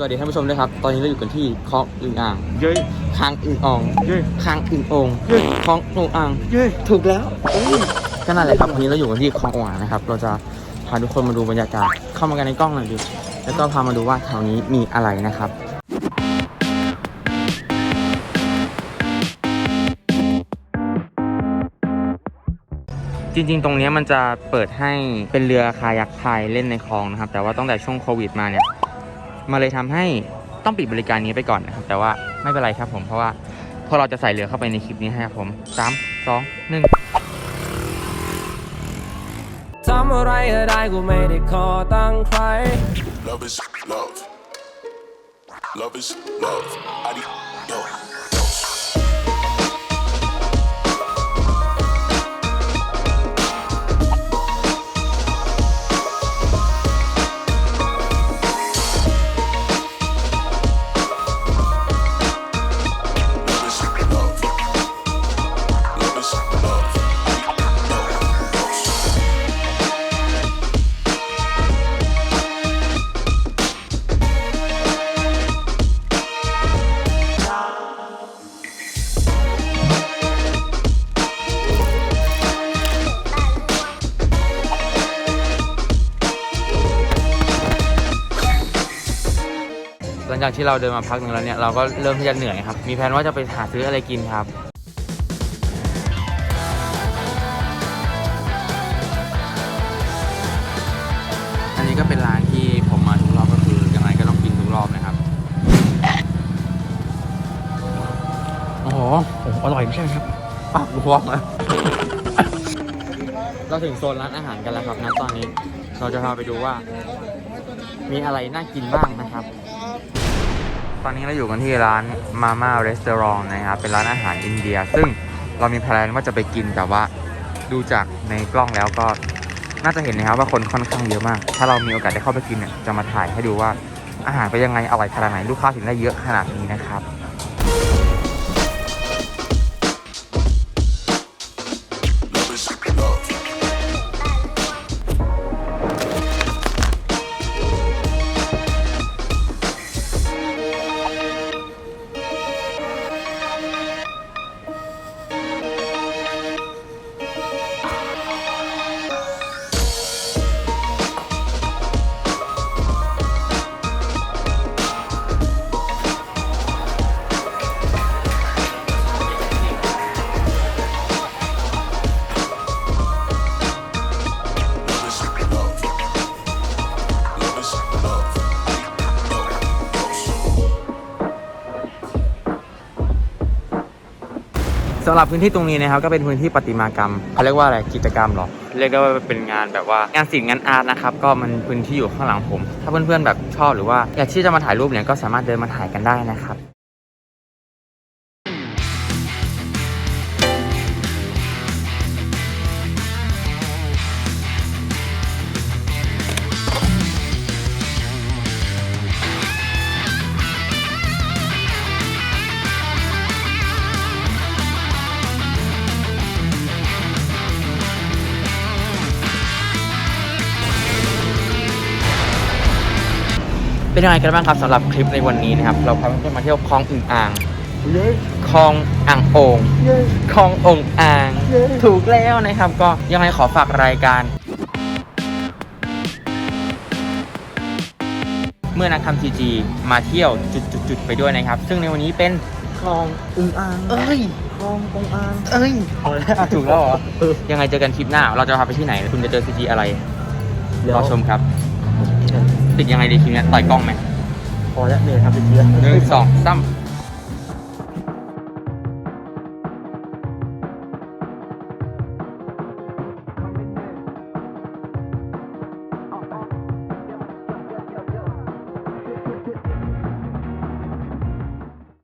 สวัสดีท่านผู้ชมด้วยครับ ตอนนี้เราอยู่กันที่คลองอึ่งอ่างเย้ยคางอึ่งอ่องเย้ยคางอึ่งโองเย้ยคลองอึ่งอ่างเย้ยถูกแล้วก็นั่นแหละครับวันนี้เราอยู่กันที่คลองอ่างนะครับ เราจะพาทุกคนมาดูบรรยากาศ เข้ามากันในกล้องหน่อยดิแล้วก็พามาดูว่าแถวนี้มีอะไรนะครับจริงๆ ตรงเนี้ยมันจะเปิดให้เป็นเรือคายักพายเล่นในคลองนะครับ แต่ว่าตั้งแต่ช่วงโควิดมาเนี่ย มาเลยทำให้ต้องปิดบริการนี้ไปก่อนนะครับ แต่ว่าไม่เป็นไรครับผมเพราะว่าพวกเราจะใส่เรือเข้าไปในคลิปนี้ให้ครับผมสามสองหนึ่งทำอะไรก็ได้กูไม่ได้ขอตั้งใคร Love is love. Love is love. Adios. Love หลังจากที่เราเดินมาพักหนึ่งแล้วเนี่ยเราก็เริ่มที่จะเหนื่อยครับ มีแผนว่าจะไปหาซื้ออะไรกินครับอันนี้ก็เป็นร้านที่ผมมาทุกรอบก็คือยังไงก็ต้องกินทุกรอบนะครับโอ้โหโอ้โหอร่อยไม่ใช่ไหมครับปากบวมเลยเราถึงโซนร้านอาหารกันแล้วครับนะตอนนี้เราจะพาไปดูว่ามีอะไรน่ากินบ้างนะครับ ตอนนี้เราอยู่กันที่ร้านมาม่ารีสอร์ทนะครับเป็นร้านอาหารอินเดีย ซึ่งเรามีแพลนว่าจะไปกินแต่ว่าดูจากในกล้องแล้วก็น่าจะเห็นนะครับว่าคนค่อนข้างเยอะมาก ถ้าเรามีโอกาสได้เข้าไปกินเนี่ยจะมาถ่ายให้ดูว่าอาหารเป็นยังไงอร่อยขนาดไหนลูกค้าถึงได้เยอะขนาดนี้นะครับ สำหรับพื้นที่ตรงนี้นะครับก็เป็นพื้นที่ประติมากรรมเขาเรียกว่าอะไรกิจกรรมเหรอ เรียกได้ว่าเป็นงานแบบว่างานศิลป์งานอาร์ตนะครับก็มันพื้นที่อยู่ข้างหลังผม ถ้าเพื่อนๆแบบชอบหรือว่าอยากที่จะมาถ่ายรูปเนี่ยก็สามารถเดินมาถ่ายกันได้นะครับ เป็นยังไงกันบ้างครับสำหรับคลิปในวันนี้นะครับ เราพาเพื่อนๆมาเที่ยวคลองอึ่งอ่างเย้ยคลองอ่างโอ่งเย้ยคลององอ่างเย้ถูกแล้วนะครับ ก็ยังไงขอฝากรายการ เมื่อนักทำทีจีมาเที่ยวจุดๆๆไปด้วยนะครับ ซึ่งในวันนี้เป็นคลองอึ่งอ่าง เอ้ยคลององอ่าง เอ้ยเอาแล้วอะถูกแล้วเหรอเออยังไงเจอกันคลิปหน้า เราจะพาไปที่ไหน คุณจะเจอทีจีอะไรเดี๋ยวรอชมครับ ติดยังไงดีคลิปเนี้ยต่อยกล้องไหมพอแล้วเหนื่อยครับพี่เจี๊ยบหนึ่งสองสาม